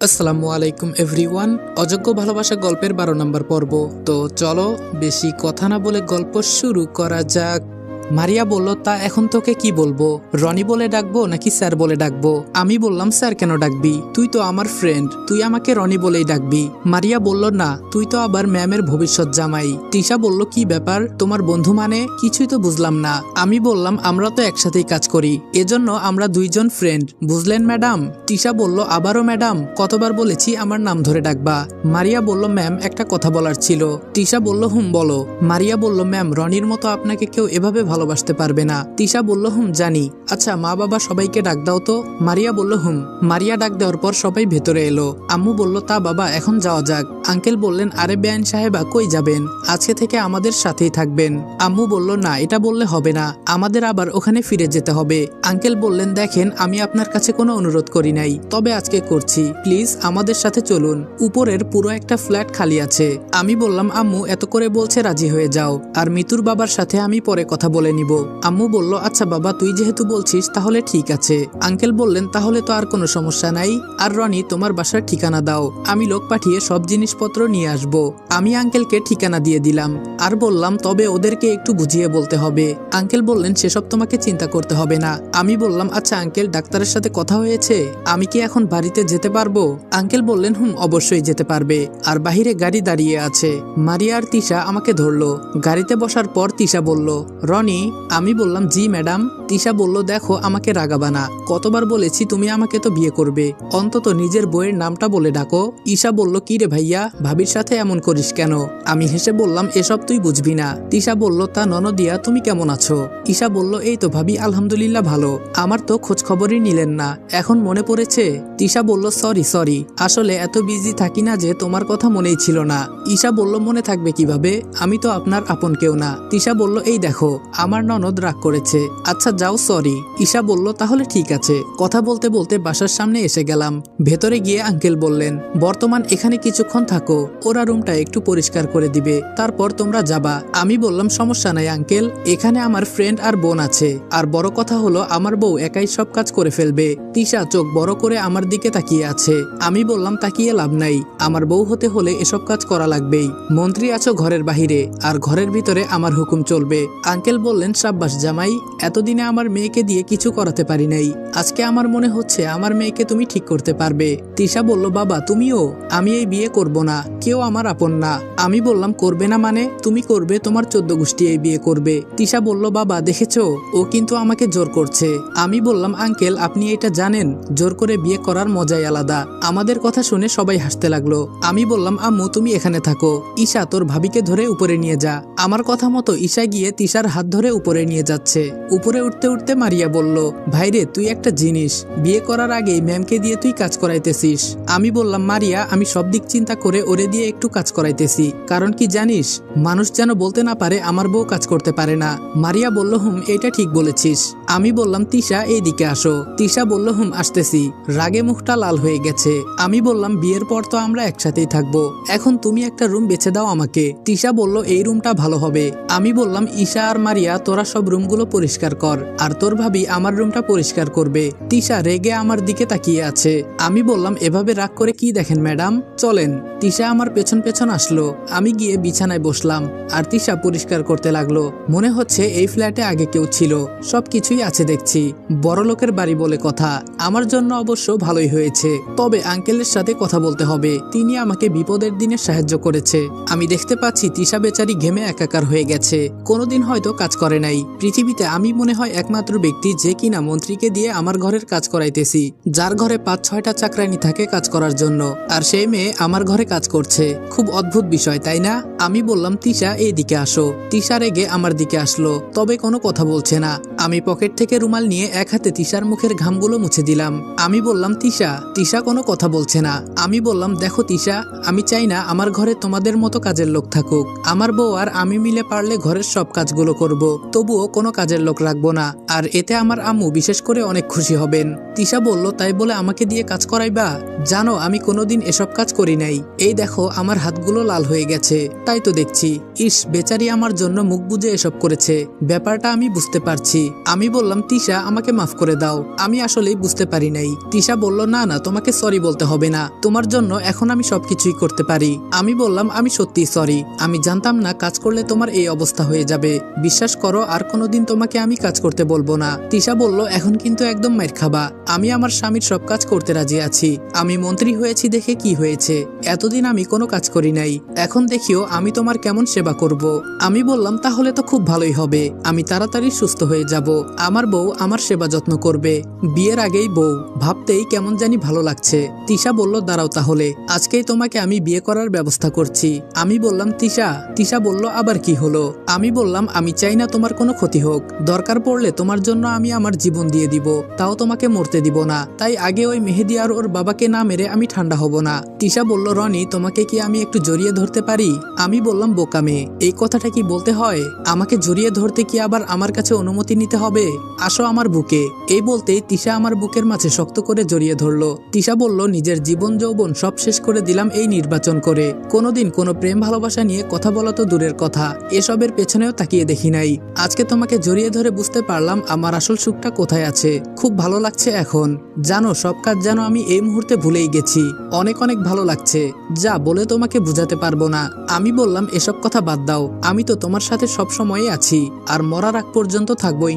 আসসালামু আলাইকুম, এভরিওয়ান। অযোগ্য ভালোবাসা গল্পের বারো নম্বর পর্ব। তো চলো, বেশি কথা না বলে গল্প শুরু করা যাক। মারিয়া বলল, তা এখন তোকে কি বলব? রনি বলে ডাকবো নাকি স্যার বলে ডাকবো? আমি বললাম, স্যার কেন ডাকবি? তুই তো আমার ফ্রেন্ড তুই আমাকে রনি বলেই ডাকবি। মারিয়া বলল, না, তুই তো আবার ম্যামের ভবিষ্যৎ জামাই। তিশা বলল, কি ব্যাপার? তোমার বন্ধু মানে? কিছুই তো বুঝলাম না। আমি বললাম, আমরা তো একসাথেই কাজ করি, এজন্য আমরা দুইজন ফ্রেন্ড বুঝলেন ম্যাডাম? তিশা বলল, আবারও ম্যাডাম, কতবার বলেছি আমার নাম ধরে ডাকবা? মারিয়া বলল, ম্যাম, একটা কথা বলার ছিল। তিশা বলল, হুম, বলো। মারিয়া বলল, ম্যাম, রনির মতো আপনাকে কেউ এভাবে ভালোবাসতে পারবে না। তিশা বলল, হুম, জানি। আচ্ছা মা বাবা সবাইকে ডাক দাও তো। মারিয়া বলল, হুম। মারিয়া ডাক দেওয়ার পর সবাই ভেতরে এলো। আম্মু বলল, তা বাবা, এখন যাওয়া যাক। আঙ্কেল বললেন, আরে বেআইন সাহেবা, কই যাবেন? আজকে থেকে আমাদের সাথেই থাকবেন। আম্মু বলল, না, এটা বললে হবে না। আমাদের আবার ওখানে ফিরে যেতে হবে। আঙ্কেল বললেন, দেখেন, আমি আপনার কাছে কোনো অনুরোধ করি নাই। তবে আজকে করছি। প্লিজ, আমাদের সাথে চলুন। উপরের পুরো একটা ফ্ল্যাট খালি আছে। আমি বললাম, আম্মু, এত করে বলছে, রাজি হয়ে যাও। আর মিতুর বাবার সাথে আমি পরে কথা বলে নিব। আম্মু বলল আচ্ছা বাবা, তুই যেহেতু বলছিস, তাহলে ঠিক আছে। আঙ্কেল বললেন, তাহলে তো আর কোনো সমস্যা নাই। আর রনি, তোমার বাসার ঠিকানা দাও। আমি লোক পাঠিয়ে সব জিনিসপত্র নিয়ে আসব। আমি আঙ্কেলকে ঠিকানা দিয়ে দিলাম। আর বললাম, তবে ওদেরকে একটু বুঝিয়ে বলতে হবে। আঙ্কেল বললেন, সেসব তোমাকে চিন্তা করতে হবে না। আমি বললাম আচ্ছা আঙ্কেল, ডাক্তারের সাথে কথা হয়েছে? আমি কি এখন বাড়িতে যেতে পারব? আঙ্কেল বললেন, হুম, অবশ্যই যেতে পারবে। আর বাহিরে গাড়ি দাঁড়িয়ে আছে। মারিয়া আর তিশা আমাকে ধরলো। গাড়িতে বসার পর তিশা বলল, রনি আমি বললাম, জি, ম্যাডাম। তিশা বলল, দেখো, আমাকে রাগাবা না। কতবার বলেছি তুমি আমাকে তো বিয়ে করবে। অন্তত নিজের বইয়ের নামটা বলে ডাকো। ঈশা বলল, কি রে ভাইয়া, ভাবির সাথে এমন করিস কেন? আমি হেসে বললাম, এসব তুই বুঝবি না। তিশা বলল, তা ননদিয়া, তুমি কেমন আছো? ঈশা বলল, এই তো ভাবি, আলহামদুলিল্লাহ ভালো। আমার তো খোঁজ খবরই নিলেন না। এখন মনে পড়েছে? তিশা বলল, সরি সরি। আসলে এত বিজি থাকি না যে তোমার কথা মনেই ছিল না। ঈশা বলল, মনে থাকবে কীভাবে? আমি তো আপনার আপন কেউ না। তিশা বলল, এই দেখো আমার ননদ রাগ করেছে। আচ্ছা যাও সরি ঈশা বলল, তাহলে ঠিক আছে। কথা বলতে বলতে বাসার সামনে এসে গেলাম। ভেতরে গিয়ে আঙ্কেল বললেন, বর্তমান এখানে কিছুক্ষণ থাকো, ওরা রুমটা একটু পরিষ্কার করে দিবে, তারপর তোমরা যাবা। আমি বললাম, সমস্যা নাই, আঙ্কেল। এখানে আমার ফ্রেন্ড আর বোন আছে। আর বড় কথা হলো, আমার বউ একাই সব কাজ করে ফেলবে। তিশা চোখ বড় করে আমার দিকে তাকিয়ে আছে। আমি বললাম, তাকিয়ে লাভ নাই। আমার বউ হতে হলে এসব কাজ করা লাগবেই। মন্ত্রী আছো ঘরের বাহিরে, আর ঘরের ভিতরে আমার হুকুম চলবে। আঙ্কেল বললেন সাব্বাস জামাই, এতদিনে আমার মেয়েকে দিয়ে কিছু করাতে পারি নাই। আজকে আমার মনে হচ্ছে আমার মেয়েকে তুমি ঠিক করতে পারবে। তৃষা বলল, বাবা, তুমিও? আমি এই বিয়ে করব না। কেউ আমার আপন না। আমি বললাম, করবে না মানে? তুমি করবে, তোমার চোদ্দ গোষ্ঠী এই বিয়ে করবে। তিশা বলল, বাবা, দেখেছ? ও কিন্তু আমাকে জোর করছে। আমি বললাম, আঙ্কেল, আপনি এটা জানেন? জোর করে বিয়ে করার মজাই আলাদা। আমাদের কথা শুনে সবাই হাসতে লাগল। আমি বললাম, আম্মু, তুমি এখানে থাকো। ঈশা, তোর ভাবিকে ধরে উপরে নিয়ে যা। আমার কথা মতো ঈশা গিয়ে তিশার হাত ধরে উপরে নিয়ে যাচ্ছে। উপরে উঠতে উঠতে মারিয়া বলল ভাইরে তুই একটা জিনিস। বিয়ে করার আগেই ম্যামকে দিয়ে তুই কাজ করাইতেছিস। আমি বললাম, মারিয়া, আমি সব দিক চিন্তা করে ওরে দিয়ে একটু কাজ করাইতেছি। কারণ কি জানিস, মানুষ যেন বলতে না পারে, আমার বউ কাজ করতে পারে না। মারিয়া বলল, হুম এটা ঠিক বলেছিস। আমি বললাম, তিশা, এইদিকে আসো। তিশা বলল, হুম, আসতেছি। রাগে মুখটা লাল হয়ে গেছে। আমি বললাম, বিয়ের পর তো আমরা একসাথেই থাকব। এখন তুমি একটা রুম বেছে দাও আমাকে। তিশা বলল, এই রুমটা ভালো হবে। আমি বললাম, ঈশা আর মারিয়া, তোরা সব রুমগুলো পরিষ্কার কর, আর তোর ভাবি আমার রুমটা পরিষ্কার করবে। তিশা রেগে আমার দিকে তাকিয়ে আছে। আমি বললাম, এভাবে রাগ করে কি দেখেন ম্যাডাম? চলেন। তিশা আমার পেছন পেছন আসলো। আমি গিয়ে বিছানায় বসলাম, আর তিশা পরিষ্কার করতে লাগল। মনে হচ্ছে এই ফ্ল্যাটে আগে কেউ ছিল। সবকিছুই আছে দেখছি। বড় লোকের বাড়ি বলে কথা। আমার জন্য অবশ্য ভালোই হয়েছে। তবে আঙ্কেলের সাথে কথা বলতে হবে। তিনি আমাকে বিপদের দিনে সাহায্য করেছে। আমি দেখতে পাচ্ছি তিশা বেচারি ঘেমে একাকার হয়ে গেছে। কোনোদিন হয়তো কাজ করে নাই। পৃথিবীতে আমি মনে হয় একমাত্র ব্যক্তি যে কিনা মন্ত্রীকে দিয়ে আমার ঘরের কাজ করাইতেছি, যার ঘরে পাঁচ ছয়টা চাকরানি থাকে কাজ করার জন্য। আর সেই মেয়ে আমার ঘরে কাজ করছে। খুব অদ্ভুত বিষয়, তাই না? আমি বললাম তিশা এই দিকে আসো। তিশা রেগে আমার দিকে আসলো। তবে কোনো কথা বলছে না। আমি পকেট থেকে রুমাল নিয়ে এক হাতে তিশার মুখের ঘামগুলো মুছে দিলাম। আমি বললাম, তিশা তিশা কোনো কথা বলছে না। আমি বললাম, দেখো তিশা, আমি চাই না আমার ঘরে তোমাদের মতো কাজের লোক থাকুক। আমার বউ আর আমি মিলে পারলে ঘরের সব কাজগুলো করব। তবুও কোনো কাজের লোক রাখব না। আর এতে আমার আম্মু বিশেষ করে অনেক খুশি হবেন। তিশা বলল, তাই বলে আমাকে দিয়ে কাজ করাইবা? জানো, আমি কোনোদিন এসব কাজ করি নাই। এই দেখো, আমার হাতগুলো লাল হয়ে গেছে। তাই তো দেখছি। ইস, বেচারি আমার জন্য মুখ বুজে এসব করেছে। ব্যাপারটা আমি বুঝতে পারছি। আমি বললাম, তিশা, আমাকে মাফ করে দাও। আমি আসলেই বুঝতে পারি নাই। তিশা বলল, না না, তোমাকে সরি বলতে হবে না। তোমার জন্য এখন আমি সবকিছুই করতে পারি। আমি বললাম, আমি সত্যি সরি আমি জানতাম না, কাজ করলে তোমার এই অবস্থা হয়ে যাবে। বিশ্বাস করো, আর কোনোদিন তোমাকে আমি কাজ করতে বলব না। তিশা বলল, এখন কিন্তু একদম মাইর খাবা। আমি আমার স্বামীর সব কাজ করতে রাজি আছি। আমি মন্ত্রী হয়েছি দেখে কি হয়েছে? এতদিন আমি কোনো কাজ করি নাই। এখন দেখিও, আমি তোমার কেমন সেবা করব? আমি বললাম, তাহলে তো খুব ভালোই হবে। আমি তাড়াতাড়ি সুস্থ হয়ে যাব। আমার বউ আমার সেবা যত্ন করবে। বিয়ের আগেই বউ, ভাবতেই কেমন জানি ভালো লাগছে। তিশা বলল, দাঁড়াও তাহলে, আজকেই তোমাকে আমি বিয়ে করার ব্যবস্থা করছি। আমি বললাম, তিশা। তিশা বলল, আবার কি হলো? আমি বললাম, আমি চাই না তোমার কোনো ক্ষতি হোক। দরকার পড়লে তোমার জন্য আমি আমার জীবন দিয়ে দিব। তাও তোমাকে মরতে দিব না। তাই আগে ওই মেহেদি আর ওর বাবাকে না মেরে আমি ঠান্ডা হব না। তিশা বলল, রনি, তোমাকে কি আমি একটু জড়িয়ে ধরতে পারি? আমি বললাম বোকামে এই কথাটা কি বলতে হয়? আমাকে জড়িয়ে ধরতে কি আবার আমার কাছে অনুমতি নিতে হবে? আসো আমার বুকে। এই বলতেই তিশা আমার বুকের মাঝে শক্ত করে জড়িয়ে ধরলো। তিশা বলল, নিজের জীবন যৌবন সব শেষ করে দিলাম এই নির্বাচন করে। কোনোদিন কোনো প্রেম ভালোবাসা নিয়ে কথা বলা তো দূরের কথা। এসবের পেছনেও তাকিয়ে দেখি নাই। আজকে তোমাকে জড়িয়ে ধরে বুঝতে পারলাম আমার আসল সুখটা কোথায় আছে। খুব ভালো লাগছে এখন। জানো, সব কাজ যেন আমি এই মুহূর্তে ভুলেই গেছি। অনেক অনেক ভালো লাগছে। যা বলে তোমাকে বুঝাতে পারব না। আমি বললাম, এসব কথা বাদ দাও। আমি তো তোমার সাথে সব সময়ই আছি। আর মরার আগ পর্যন্ত থাকব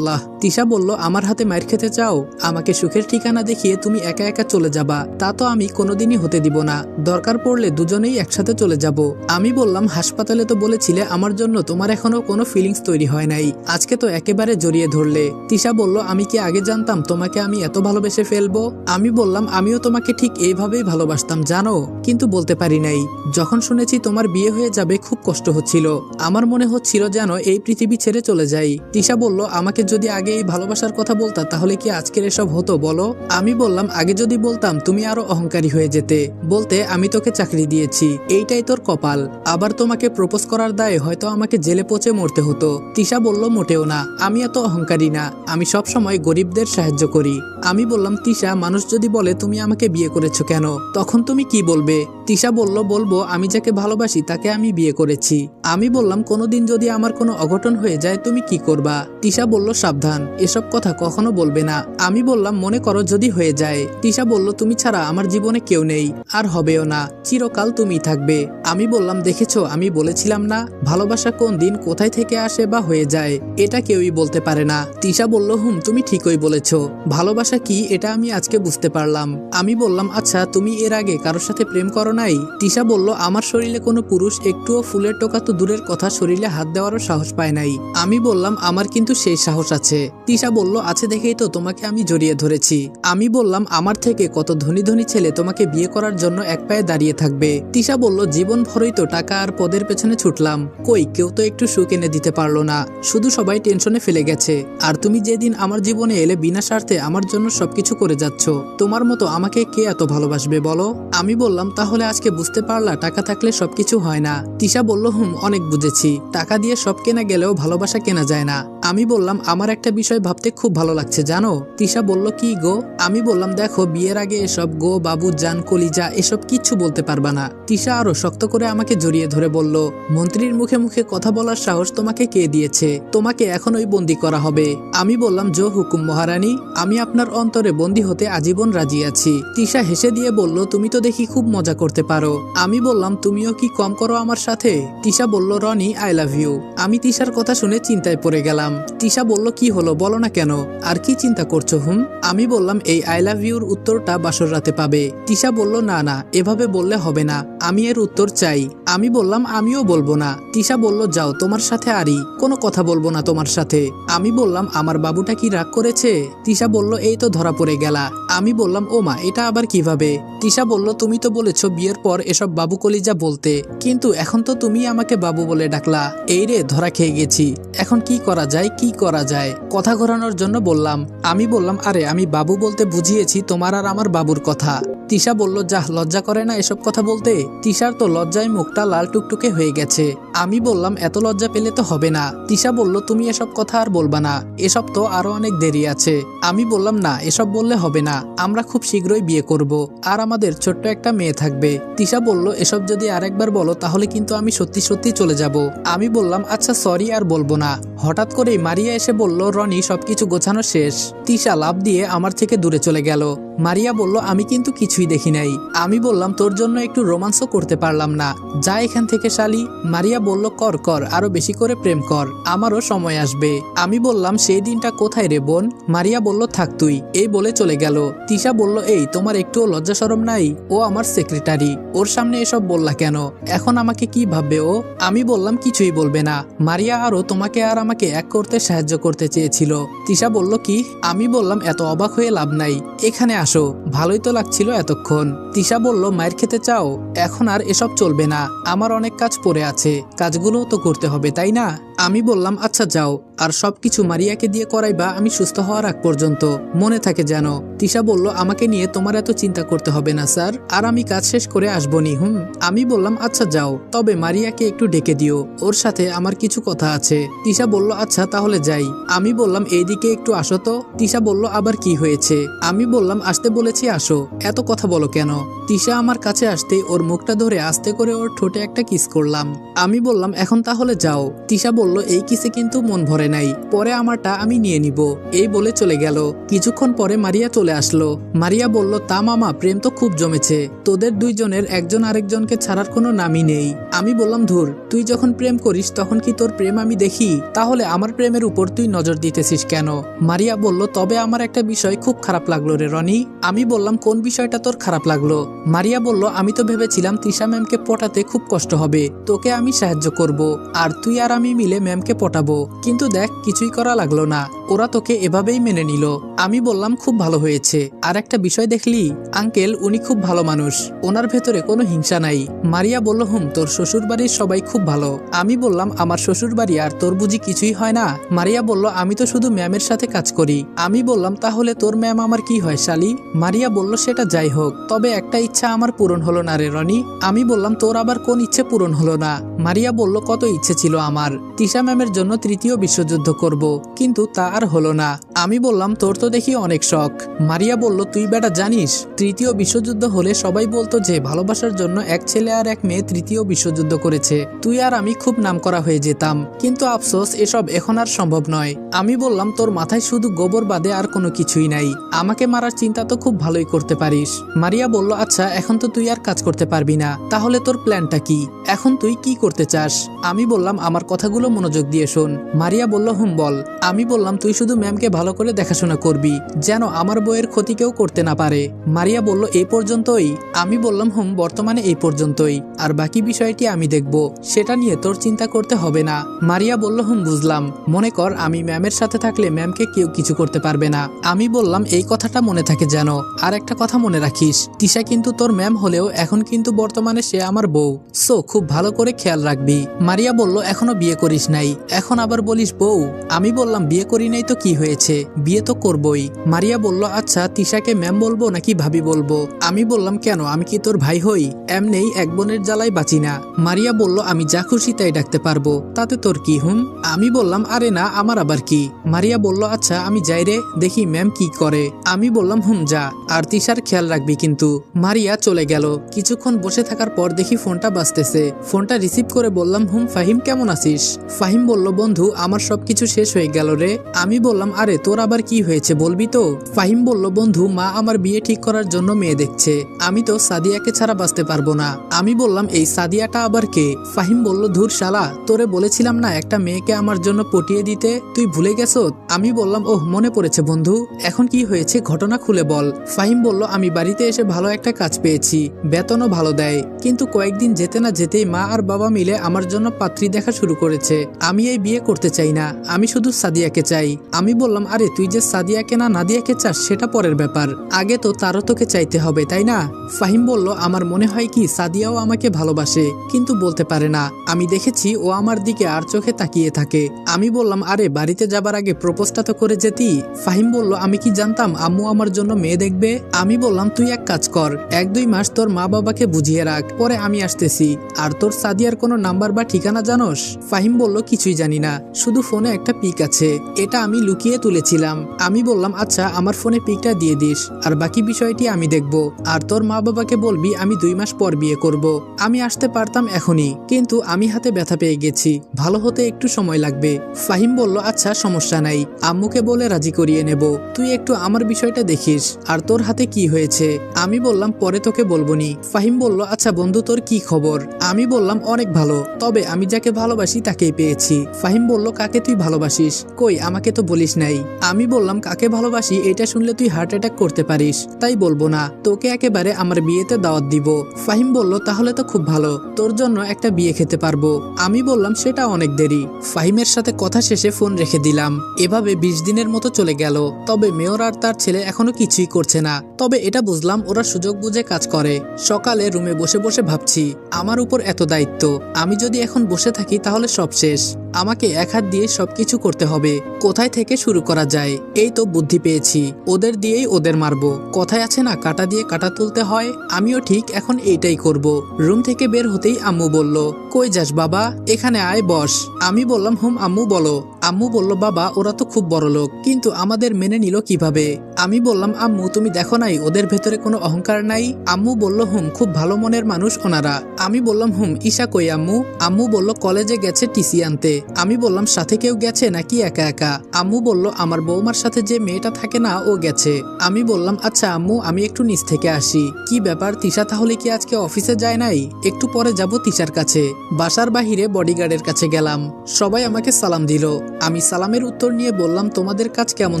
Алла তিশা বলল, আমার হাতে মায়ের খেতে চাও? আমাকে সুখের ঠিকানা দেখিয়ে তুমি একা একা চলে যাবা। তা তো আমি কোনোদিনই হতে দিব না। দরকার পড়লে দুজনেই একসাথে চলে যাব। আমি বললাম, হাসপাতালে তো বলেছিলে, আমার জন্য তোমার এখনও কোনো ফিলিংস তৈরি হয় নাই। আজকে তো একেবারে জড়িয়ে ধরলে। তিশা বলল, আমি কি আগে জানতাম তোমাকে আমি এত ভালোবেসে ফেলব? আমি বললাম, আমিও তোমাকে ঠিক এইভাবেই ভালোবাসতাম, জানো? কিন্তু বলতে পারি নাই। যখন শুনেছি তোমার বিয়ে হয়ে যাবে, খুব কষ্ট হচ্ছিল। আমার মনে হচ্ছিল যেন এই পৃথিবী ছেড়ে চলে যাই। তিশা বলল, আমাকে যদি আগে এই ভালোবাসার কথা বলতা, তাহলে কি আজকের এসব হতো বলো? আমি বললাম, আগে যদি বলতাম তুমি আরও অহংকারী হয়ে যেতে। বলতে, আমি তোকে চাকরি দিয়েছি। এইটাই তোর কপাল। আবার তোমাকে প্রপোজ করার দায়ে হয়তো আমাকে জেলে পচে মরতে হতো। তিশা বলল, মোটেও না। আমি এত অহংকারী না। আমি সব সময় গরিবদের সাহায্য করি। আমি বললাম, তিশা, মানুষ যদি বলে, তুমি আমাকে বিয়ে করেছ কেন? তখন তুমি কি বলবে? তিশা বলল, বলব, আমি যাকে ভালোবাসি, তাকে আমি বিয়ে করেছি। আমি বললাম, কোনোদিন যদি আমার কোনো অঘটন হয়ে যায়, তুমি কি করবা? তিশা বলল, সাবধান। এসব কথা কখনো বলবে না। আমি বললাম, মনে করো যদি হয়ে যায়। তিশা বলল, তুমি ছাড়া আমার জীবনে কেউ নেই, আর হবেও না। চিরকাল তুমি থাকবে। আমি বললাম, দেখেছ, আমি বলেছিলাম না, ভালোবাসা কোন দিন কোথায় থেকে আসে বা হয়ে যায়, এটা কেউই বলতে পারে না। তিশা বলল, হুম, তুমি ঠিকই বলেছ, ভালোবাসা কি, এটা আমি আজকে বুঝতে পারলাম। আমি বললাম আচ্ছা তুমি এর আগে কারোর সাথে প্রেম করো নাই? তিশা বলল, আমার শরীরে কোনো পুরুষ একটুও ফুলের টোকা তো দূরের কথা শরীরে হাত দেওয়ারও সাহস পায় নাই। আমি বললাম, আমার কিন্তু সেই সাহস আছে। তিশা বলল, আছে দেখেই তো তোমাকে আমি জড়িয়ে ধরেছি। আমি বললাম, আমার থেকে কত ধনী ধনী ছেলে তোমাকে বিয়ে করার জন্য এক পায়ে দাঁড়িয়ে থাকবে? তিশা বলল, জীবন ভরই তো টাকা আর পদের পেছনে ছুটলাম। কই, কেউ তো একটু সুখ এনে দিতে পারল না। শুধু সবাই টেনশনে ফেলে গেছে। আর তুমি যেদিন আমার জীবনে এলে বিনা স্বার্থে আমার জন্য সবকিছু করে যাচ্ছ। তোমার মতো আমাকে কে এত ভালোবাসবে বলো? আমি বললাম, তাহলে আজকে বুঝতে পারলা টাকা থাকলে সবকিছু হয় না। তিশা বলল, হুম, অনেক বুঝেছি। টাকা দিয়ে সব কেনা গেলেও ভালোবাসা কেনা যায় না। আমি বললাম, আমার একটা বিষয় ভাবতে খুব ভালো লাগছে, জানো? তিশা বলল, কি গো? আমি বললাম, দেখো, বিয়ের আগে এসব গো, বাবু, জান, কলিজা, এসব কিচ্ছু বলতে পারবা না। তিশা আরও শক্ত করে আমাকে জড়িয়ে ধরে বলল, মন্ত্রীর মুখে মুখে কথা বলার সাহস তোমাকে কে দিয়েছে? তোমাকে এখন ওই বন্দি করা হবে। আমি বললাম, জো হুকুম মহারানী, আমি আপনার অন্তরে বন্দি হতে আজীবন রাজি আছি। তিশা হেসে দিয়ে বলল, তুমি তো দেখি খুব মজা করতে পারো। আমি বললাম, তুমিও কি কম করো আমার সাথে? তিশা বলল, রনি, আই লাভ ইউ। আমি তিশার কথা শুনে চিন্তায় পড়ে গেলাম। তিশা বলল, কি হলো? বলো না কেন? আর কি চিন্তা করছ, হুম? আমি বললাম, এই আই লাভ ইউর উত্তরটা বাসর রাতে পাবে। তিশা বলল, না না, এভাবে বললে হবে না। আমি এর উত্তর চাই। আমি বললাম, আমিও বলব না। তিশা বলল, যাও তোমার সাথে, আরি। কোনো কথা বলব না তোমার সাথে। আমি বললাম, আমার বাবুটা কি রাগ করেছে? তিশা বলল, এই তো ধরা পড়ে গেলা। আমি বললাম, ও মা, এটা আবার কীভাবে? তিশা বলল, তুমি তো বলেছ বিয়ের পর এসব বাবু কলিজা বলতে। কিন্তু এখন তো তুমি আমাকে বাবু বলে ডাকলা। এই রে, ধরা খেয়ে গেছি। এখন কি করা যায়, কি করা যায়? কথা ঘোরানোর জন্য বললাম। আমি বললাম, আরে, আমি বাবু বলতে বুঝিয়েছি, তোমার আর আমার বাবুর কথা। তিশা বলল, যাহ, লজ্জা করে না এসব কথা বলতে? তিশার তো লজ্জায় মুখটা লাল টুকটুকে হয়ে গেছে। আমি বললাম, এত লজ্জা পেলে তো হবে না। তিশা বলল, তুমি এসব কথা আর বলবা না। এসব তো আরও অনেক দেরি আছে। আমি বললাম, না, এসব বললে হবে না। আমরা খুব শীঘ্রই বিয়ে করব। আর আমাদের ছোট্ট একটা মেয়ে থাকবে। তিশা বলল, এসব যদি আরেকবার বলো, তাহলে কিন্তু আমি সত্যি সত্যি চলে যাব। আমি বললাম আচ্ছা সরি, আর বলব না। হঠাৎ করেই মারিয়া এসে বলল, রনি, সবকিছু গোছানো শেষ। তিশা লাভ দিয়ে আমার থেকে দূরে চলে গেল। মারিয়া বলল, আমি কিন্তু কিছুই দেখি নাই। আমি বললাম, তোর জন্য একটু রোমান্সও করতে পারলাম না। যা এখান থেকে শালি। মারিয়া বলল, কর কর, আরও বেশি করে প্রেম কর। আমারও সময় আসবে। আমি বললাম, সেই দিনটা কোথায় রে বোন? মারিয়া বলল, থাক তুই। এই বলে চলে গেল। তিশা বলল, এই, তোমার একটুও লজ্জা সরম নাই? ও আমার সেক্রেটারি। ওর সামনে এসব বললা কেন? এখন আমাকে কি ভাববে ও? আমি বললাম, কিছুই বলবে না। মারিয়া আরও তোমাকে আর আমাকে এক করতে সাহায্য করতে চেয়েছিল। তিশা বলল, কি? আমি বললাম, এত অবাক হয়ে লাভ নাই। এখানে আসো, ভালোই তো লাগছিল এতক্ষণ। তিশা বলল, মায়ের খেতে চাও? এখন আর এসব চলবে না। আমার অনেক কাজ পড়ে আছে। কাজগুলোও তো করতে হবে, তাই না? আমি বললাম আচ্ছা যাও। আর সবকিছু মারিয়াকে দিয়ে করাইবা আমি সুস্থ হওয়ার আগ পর্যন্ত। মনে থাকে যেন তিশা বলল, আমাকে নিয়ে তোমার এত চিন্তা করতে হবে না, স্যার। আর আমি কাজ শেষ করে আসবনি, হুম? আমি বললাম আচ্ছা যাও। তবে মারিয়াকে একটু ডেকে দিও। ওর সাথে আমার কিছু কথা আছে। তিশা বলল আচ্ছা তাহলে যাই। আমি বললাম, এইদিকে একটু আসো তো। তিশা বলল, আবার কি হয়েছে? আমি বললাম, আসতে বলেছি, আসো। এত কথা বলো কেন? তিশা আমার কাছে আসতে ওর মুখটা ধরে আস্তে করে ওর ঠোঁটে একটা কিস করলাম। আমি বললাম, এখন তাহলে যাও। তিশা বলল, এই কিসে কিন্তু মন ভরে নাই। পরে আমারটা আমি নিয়ে নিব। এই বলে চলে গেল। কিছুক্ষণ পরে মারিয়া চলে আসলো। মারিয়া বলল, তা মামা, প্রেম তো খুব জমেছে। তোদের দুইজনের একজন আরেকজনকে ছাড়ার কোনো নামই নেই। আমি বললাম, ধুর, তুই যখন প্রেম করিস, তখন কি তোর প্রেম আমি দেখি? তাহলে আমার প্রেমের উপর তুই নজর দিতেছিস কেন? মারিয়া বলল, তবে আমার একটা বিষয় খুব খারাপ লাগল রে রনি। আমি বললাম, কোন বিষয়টা তোর খারাপ লাগল? মারিয়া বলল, আমি তো ভেবেছিলাম তৃষা ম্যামকে পটাতে খুব কষ্ট হবে। তোকে আমি সাহায্য করব। আর তুই আর আমি মিলে ম্যামকে পটাবো। কিন্তু দেখ, কিছুই করা লাগল না। ওরা তোকে এভাবেই মেনে নিল। আমি বললাম, খুব ভালো হয়েছে। আর একটা বিষয় দেখলি? আঙ্কেল, উনি খুব ভালো মানুষ। ওনার ভেতরে কোনো হিংসা নাই। মারিয়া বলল, হুম, তোর শ্বশুর বাড়ির সবাই খুব ভালো। আমি বললাম, আমার শ্বশুর বাড়ি আর তোর বুঝি কিছুই হয় না? মারিয়া বলল, আমি তো শুধু ম্যামের সাথে কাজ করি। আমি বললাম, তাহলে তোর ম্যাম আমার কি হয়, শালি? মারিয়া বলল, সেটা যাই হোক। তবে একটা ইচ্ছা আমার পূরণ হলো না রে রনি। আমি বললাম, তোর আবার কোন ইচ্ছে পূরণ হলো না? মারিয়া বলল, কত ইচ্ছে ছিল আমার। তিশা ম্যামের জন্য তৃতীয় বিশ্বযুদ্ধ করব, কিন্তু তা আর হলো না। আমি বললাম, তোর তো দেখি অনেক শখ। মারিয়া বলল, তুই বেটা জানিস, তৃতীয় বিশ্বযুদ্ধ হলে সবাই বলতো যে ভালোবাসার জন্য এক ছেলে আর এক মেয়ে তৃতীয় বিশ্বযুদ্ধ করেছে। তুই আর আমি খুব নাম করা হয়ে যেতাম। কিন্তু আফসোস, এসব এখন আর সম্ভব নয়। আমি বললাম, তোর মাথায় শুধু গোবর বাদে আর কোনো কিছুই নাই। আমাকে মারার চিন্তা তো খুব ভালোই করতে পারিস। মারিয়া বলল আচ্ছা এখন তো তুই আর কাজ করতে পারবি না। তাহলে তোর প্ল্যানটা কি? এখন তুই কি করতে চাস? আমি বললাম, আমার কথাগুলো মনোযোগ দিয়ে শোন। মারিয়া বলল, হুম, বল। আমি বললাম, তুই শুধু ম্যামকে ভালো করে দেখাশোনা করবি, যেন আমার বইয়ের ক্ষতি কেউ করতে না পারে। মারিয়া বলল এই পর্যন্তই। আমি বললাম, হুম, বর্তমানে এই পর্যন্তই। আর বাকি বিষয়টি আমি দেখব, সেটা নিয়ে তোর চিন্তা করতে হবে না। মারিয়া বলল, হুম, বুঝলাম। মনে কর, আমি ম্যামের সাথে থাকলে ম্যামকে কেউ কিছু করতে পারবে না। আমি বললাম, এই কথাটা মনে থাকে যেন। আর একটা কথা মনে রাখিস, তিশা কিন্তু তোর ম্যাম হলেও এখন কিন্তু বর্তমানে সে আমার বউ। সো, খুব ভালো করে খেয়াল রাখবি। মারিয়া বলল, এখনও বিয়ে করিস নাই। এখন আবার বলিস, বউ, আমি বললাম বিয়ে করি নাই তো কি হয়েছে? বিয়ে তো করবই। মারিয়া বলল আচ্ছা তিশাকে ম্যাম বলব নাকি ভাবি বলব? আমি বললাম, কেন? আমি কি তোর ভাই হই? এমনেই এক বোনের জ্বালায় বাঁচি না। মারিয়া বলল, আমি যা খুশি তাই ডাকতে পারব। তাতে তোর কি হুম? আমি বললাম, আরে না, আমার আবার কি? মারিয়া বলল আচ্ছা আমি যাই রে, দেখি ম্যাম কি করে। আমি বললাম, হুম, যা। আর তিশার খেয়াল রাখবি কিন্তু। মারিয়া চলে গেল। কিছুক্ষণ বসে থাকার পর দেখি ফোনটা বাজতেছে। ফোনটা রিসিভ করে বললাম, হুম, ফাহিম, কেমন আছিস? ফাহিম বলল, বন্ধু, আমার সবকিছু শেষ হয়ে গেল রে। আমি বললাম, আরে, তোর আবার কি হয়েছে বলবি তো? ফাহিম বলল, বন্ধু, মা আমার বিয়ে ঠিক করার জন্য মেয়ে দেখছে। আমি তো সাদিয়াকে ছাড়া বাঁচতে পারব না। আমি বললাম, এই সাদিয়াটা আবার কে? ফাহিম বলল, ধুর শালা, তোরে বলেছিলাম না একটা মেয়েকে আমার জন্য পটিয়ে দিতে? তুই ভুলে গেছো? আমি বললাম, ওহ, মনে পড়েছে বন্ধু। এখন কি হয়েছে ঘটনা খুলে বল। ফাহিম বলল, আমি বাড়িতে এসে ভালো একটা কাজ পেয়েছি। বেতনও ভালো দেয়। কিন্তু কয়েকদিন যেতে না যেতেই মা আর বাবা মিলে আমার জন্য পাত্রী দেখা শুরু করেছে। আমি এই বিয়ে করতে চাই না, আমি শুধু সাদিয়াকে চাই। আমি বললাম, আরে, তুই যে সাদিয়াকে না নাদিয়াকে চাস, সেটা পরের ব্যাপার। আগে তো তারও তোকে চাইতে হবে, তাই না? ফাহিম বলল, আমার মনে হয় কি, সাদিয়াও আমাকে ভালোবাসে, কিন্তু বলতে পারে না। আমি দেখেছি ও আমার দিকে আর চোখে তাকিয়ে থাকে। আমি বললাম, আরে, বাড়িতে যাবার আগে প্রপোজটা তো করে যেতি। ফাহিম বলল, আমি কি জানতাম আম্মু আমার জন্য মেয়ে দেখবে? আমি বললাম, তুই এক কাজ কর, এক দুই মাস তোর মা বাবাকে বুঝিয়ে রাখ, পরে আমি আসতেছি। আর তোর সাদিয়ার কোনো নাম্বার বা ঠিকানা জানোস? ফাহিম বলল কিছুই জানি না। শুধু ফোনে একটা পিক আছে। এটা আমি লুকিয়ে তুলেছিলাম। আমি বললাম আচ্ছা আমার ফোনে পিকটা দিয়ে দিস। আর বাকি বিষয়টি আমি দেখব। আর তোর মা বাবাকে বলবি, আমি দুই মাস পর বিয়ে করব। আমি আসতে পারতাম এখনই। কিন্তু আমি হাতে ব্যথা পেয়ে গেছি। ভালো হতে একটু সময় লাগবে। ফাহিম বলল আচ্ছা সমস্যা নাই। আম্মুকে বলে রাজি করিয়ে নেব। তুই একটু আমার বিষয়টা দেখিস। আর তোর হাতে কি হয়েছে? আমি বললাম, পরে তোকে বলবনি। ফাহিম বলল আচ্ছা বন্ধু, তোর কি খবর? আমি বললাম, অনেক ভালো। তবে আমি যাকে ভালোবাসি তাকেই পেয়েছি। ফাহিম বলল, কাকে তুই ভালোবাসিস? কই, আমাকে তো বলিস নাই। আমি বললাম, কাকে ভালোবাসি, এটা শুনলে তুই হার্ট অ্যাটাক করতে পারিস। তাই বলব না, তোকে একেবারে আমার বিয়েতে দাওয়াত দিব। ফাহিম বলল, তাহলে তো খুব ভালো, তোর জন্য একটা বিয়ে খেতে পারব। আমি বললাম, সেটা অনেক দেরি। ফাহিমের সাথে কথা শেষে ফোন রেখে দিলাম। এভাবে বিশ দিনের মতো চলে গেল। তবে মেয়র আর তার ছেলে এখনও কিছুই করছে না। তবে এটা বুঝলাম, ওরা সুযোগ বুঝে কাজ করে। সকালে রুমে বসে বসে ভাবছি, আমার উপর এত দায়িত্ব, আমি যদি এখন বসে থাকি তাহলে সব শেষ আমাকে এক হাত দিয়ে সবকিছু করতে হবে। কোথায় থেকে শুরু করা যায়? এই তো বুদ্ধি পেয়েছি। ওদের দিয়েই ওদের মারবো। কথায় আছে না, কাটা দিয়ে কাটা তুলতে হয়? আমিও ঠিক এখন এইটাই করব। রুম থেকে বের হতেই আম্মু বলল, কই যাস বাবা? এখানে আয়, বস। আমি বললাম, হুম, আম্মু, বলো। আম্মু বলল, বাবা, ওরা তো খুব বড় লোক, কিন্তু আমাদের মেনে নিল কীভাবে? আমি বললাম, আম্মু, তুমি দেখো নাই, ওদের ভেতরে কোনো অহংকার নাই? আম্মু বলল, হুম, খুব ভালো মনের মানুষ ওনারা। আমি বললাম, হুম, ঈশা কই আম্মু? আম্মু বলল, কলেজে গেছে টিসি আনতে। আমি বললাম, সাথে কেউ গেছে নাকি একা একা? আম্মু বলল, আমার বৌমার সাথে যে মেয়েটা থাকে না, ও গেছে। আমি বললাম আচ্ছা আম্মু, আমি একটু নিচ থেকে আসি। কি ব্যাপার, তিশা তাহলে কি আজকে অফিসে যায় নাই? একটু পরে যাব তিশার কাছে। বাসার বাহিরে বডিগার্ডের কাছে গেলাম। সবাই আমাকে সালাম দিল। আমি সালামের উত্তর নিয়ে বললাম, তোমাদের কাজ কেমন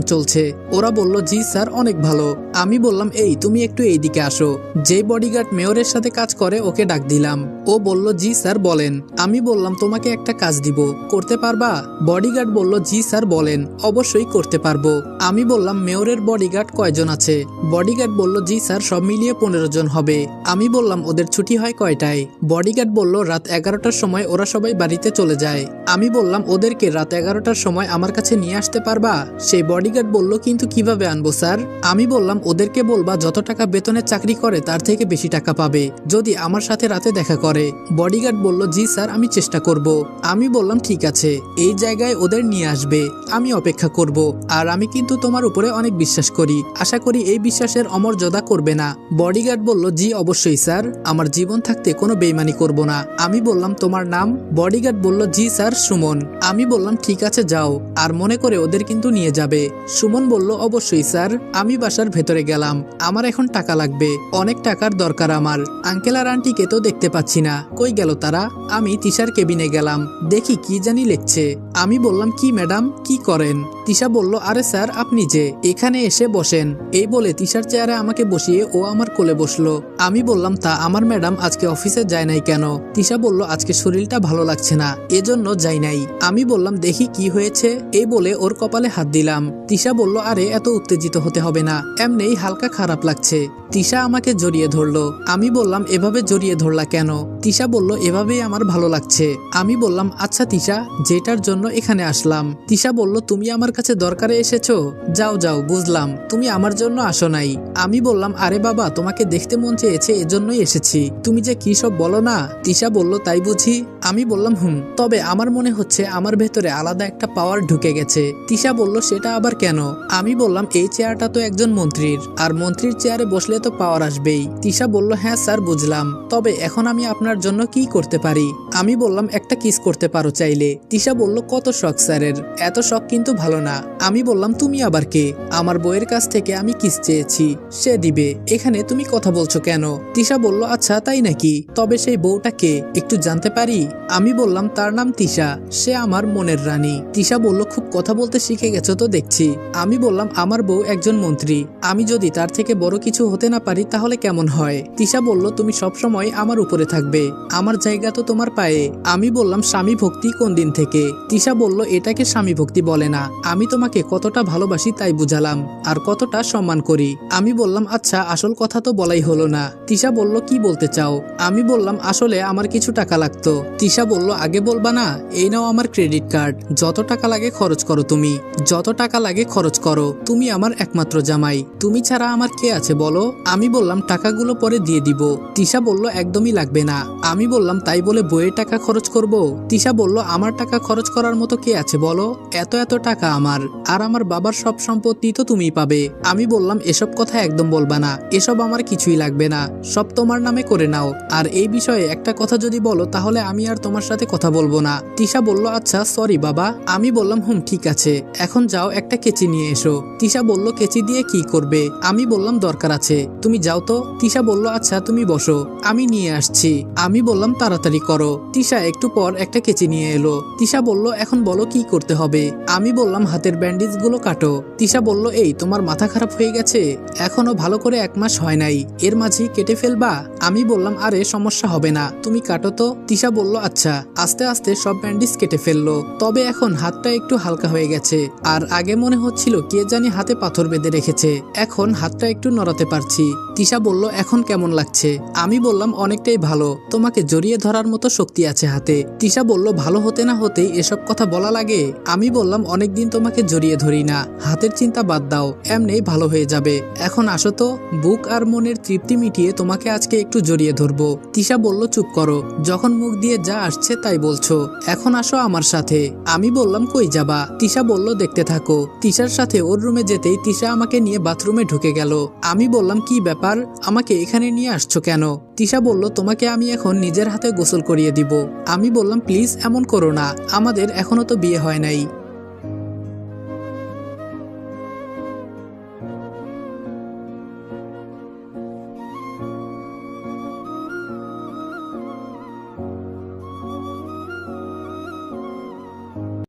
চলছে? ওরা বলল, জি স্যার, অনেক ভালো। আমি বললাম, এই, তুমি একটু এইদিকে আসো। যে বডিগার্ড মেয়রের সাথে কাজ করে, ওকে ডাক দিলাম। ও বলল, জি স্যার, বলেন। আমি বললাম, তোমাকে একটা কাজ দিব। করতে পারবা? বডিগার্ড বলল, জি স্যার, বলেন। অবশ্যই করতে পারব। আমি বললাম, মেয়রের বডিগার্ড কয়জন আছে? বডিগার্ড বলল, জি স্যার, সব মিলিয়ে পনেরো জন হবে। আমি বললাম, ওদের ছুটি হয় কয়টায়? বডিগার্ড বলল, রাত এগারোটার সময় ওরা সবাই বাড়িতে চলে যায়। আমি বললাম, ওদেরকে রাত এগারোটার সময় আমার কাছে নিয়ে আসতে পারবা? সেই বডিগার্ড বলল, কিন্তু কীভাবে আনব স্যার? আমি বললাম, ওদেরকে বলবা, যত টাকা বেতনের চাকরি করে, তার থেকে বেশি টাকা পাবে, যদি আমার সাথে রাতে দেখা করে। বডিগার্ড বলল, জি স্যার, আমি চেষ্টা করব। আমি বললাম, ঠিক আছে এই জায়গায় ওদের নিয়ে আসবে। আমি অপেক্ষা করব, আর আমি কিন্তু তোমার উপরে অনেক বিশ্বাস করি। আশা করি এই বিশ্বাসের অমর্যাদা করবে না। বডিগার্ড বলল, জি, অবশ্যই, স্যার। আমার জীবন থাকতে কোনো বেইমানি করব না। আমি বললাম, তোমার নাম? বডিগার্ড বলল, জি, স্যার, সুমন। আমি বললাম, ঠিক আছে, যাও। আর মনে করে ওদের কিন্তু নিয়ে যাবে। সুমন বলল, অবশ্যই, স্যার। আমি বাসার ভেতরে গেলাম। আমার এখন টাকা লাগবে। অনেক টাকার দরকার আমার। আঙ্কেল আর আন্টিকে তো দেখতে পাচ্ছি না। কই গেল তারা? আমি তিশার কেবিনে গেলাম। দেখি কি জানি লিখছে। আমি বললাম কি ম্যাডাম? কি করেন? তিশা বলল, আরে স্যার, আপনি যে এখানে এসে বসেন। এই বলে তিশার চেয়ারে আমাকে বসিয়ে ও আমার কোলে বসল। আমি বললাম, তা আমার ম্যাডাম আজকে অফিসে যায় নাই কেন? তিশা বলল, আজকে শরীরটা ভালো লাগছে না, এজন্য যাই নাই। আমি বললাম, দেখি কি হয়েছে? এই বলে ওর কপালে হাত দিলাম। তিশা বলল, আরে, এত উত্তেজিত হতে হবে না, এমনিই হালকা খারাপ লাগছে। তিশা আমাকে জড়িয়ে ধরলো। আমি বললাম, এভাবে জড়িয়ে ধরলা কেন? তিশা বলল, এভাবেই আমার ভালো লাগছে। আমি বললাম আচ্ছা তিশা, যেটার জন্য এখানে আসলাম। তিশা বলল, তুমি আমার কাছে দরকারে এসেছ? যাও যাও, বুঝলাম। তুমি আমার জন্য আসো নাই। আমি বললাম, আরে বাবা, তোমাকে দেখতে মন চেয়েছে, এজন্যই এসেছি। তুমি যে কি সব বলো না? তিশা বলল, তাই বুঝি? আমি বললাম, হুম। তবে আমার মনে হচ্ছে আমার ভেতরে আলাদা একটা পাওয়ার ঢুকে গেছে। তিশা বলল, সেটা আবার কেন? আমি বললাম, এই চেয়ারটা তো একজন মন্ত্রীর। আর মন্ত্রীর চেয়ারে বসলে তো পাওয়ার আসবেই। তিশা বলল হ্যাঁ স্যার, বুঝলাম। তবে এখন আমি আপনার জন্য কি করতে পারি? আমি বললাম, একটা কিস করতে পারো চাইলে। তিশা বলল, কত শখ স্যারের। এত শখ কিন্তু ভালো না, আমি বললাম, তুমি আবার কে? আমার বইয়ের কাছ থেকে আমি কিস চেয়েছি। সে দিবে। এখানে তুমি কথা বলছো কেন? তিশা বলল আচ্ছা তাই নাকি? তবে সেই বউটা কে? একটু জানতে পারি? আমি বললাম, তার নাম তিশা। সে আমার মনের রানী। তিশা বলল, খুব কথা বলতে শিখে গেছো তো দেখছি। আমি বললাম, আমার বউ একজন মন্ত্রী। আমি যদি তার থেকে বড় কিছু হতে না পারি, তাহলে কেমন হয়? তিশা বলল, তুমি সবসময় আমার উপরে থাকবে। আমার জায়গা তো তোমার পায়ে। আমি বললাম স্বামী ভক্তি কোন দিন থেকে? তিশা বলল, এটাকে স্বামী ভক্তি বলে না। আমি তোমাকে কতটা ভালোবাসি তাই বুঝালাম, আর কতটা সম্মান করি। আমি বললাম আচ্ছা আসল কথা তো বলাই হলো না। তিশা বলল, কি বলতে চাও? আমি বললাম, আসলে আমার কিছু টাকা লাগতো। তিশা বলল, আগে বলবা না, এই নাও আমার ক্রেডিট কার্ড। যত টাকা লাগে খরচ করো তুমি। যত টাকা লাগে খরচ করো। তুমি আমার একমাত্র জামাই। তুমি ছাড়া আমার কে আছে বলো? আমি বললাম, টাকাগুলো পরে দিয়ে দিব। তিশা বলল, একদমই লাগবে না। আমি বললাম, তাই বলে বইয়ের টাকা খরচ করব? তিশা বলল, আমার টাকা খরচ করার মতো কে আছে বলো? এত এত টাকা আমার, আর আমার বাবার সব সম্পত্তি তো তুমি পাবে। আমি বললাম, এসব কথা একদম বলবা না। এসব আমার কিছুই লাগবে না। সব তোমার নামে করে নাও। আর এই বিষয়ে একটা কথা যদি বলো, তাহলে আমি আর তোমার সাথে কথা বলব না। তিশা বলল আচ্ছা সরি বাবা। আমি বললাম, হুম, ঠিক আছে। এখন যাও, একটা কেচি নিয়ে এসো। তিশা বলল, কেচি দিয়ে কি করবে? আমি বললাম, দরকার আছে। তুমি যাও তো। তিশা বলল আচ্ছা তুমি বসো। আমি নিয়ে আসছি। আমি বললাম, তাড়াতাড়ি করো। তিশা একটু পর একটা কেচি নিয়ে এলো। তিশা বলল, এখন বলো, কি করতে হবে? আমি বললাম হাতের ব্যান্ডেজগুলো কাটো। তিশা বলল, এই, তোমার মাথা খারাপ হয়ে গেছে। এখনও ভালো করে এক মাস হয় নাই। এর মাঝে কেটে ফেলবা। আমি বললাম, আরে, সমস্যা হবে না। তুমি কাটো তো? তিশা বলল আচ্ছা। আস্তে আস্তে সব ব্যান্ডেজ কেটে ফেলল। তবে এখন হাতটা একটু হালকা হয়ে গেছে। আর আগে মনে হচ্ছিল, কে জানি হাতে পাথর বেঁধে রেখেছে। এখন হাতটা একটু নড়াতে পারছি। তিশা বলল, এখন কেমন লাগছে? আমি বললাম, অনেকটাই ভালো। তোমাকে জড়িয়ে ধরার মতো শক্তি আছে হাতে। তিশা বলল, ভালো হতে না হতেই এসব কথা বলা লাগে? আমি বললাম, অনেকদিন তোমাকে জড়িয়ে ধরি না। হাতের চিন্তা বাদ দাও, এমনি ভালো হয়ে যাবে। এখন আসো তো, বুক আর মনের তৃপ্তি মিটিয়ে তোমাকে আজকে একটু জড়িয়ে ধরবো। তিশা বলল, চুপ করো। যখন মুখ দিয়ে যা আসছে তাই বলছো। এখন আসো আমার সাথে। আমি বললাম, কই যাবা? তিশা বলল, দেখতে থাকো। তিশার সাথে ওর রুমে যেতেই তিশা আমাকে নিয়ে বাথরুমে ঢুকে গেল। আমি বললাম, কি ব্যাপার? আমাকে এখানে নিয়ে আসছো কেন? তিশা বলল, তোমাকে আমি এখন নিজের হাতে গোসল করিয়ে দিব। আমি বললাম, প্লিজ, এমন করো না। আমাদের এখনও তো বিয়ে হয় নাই।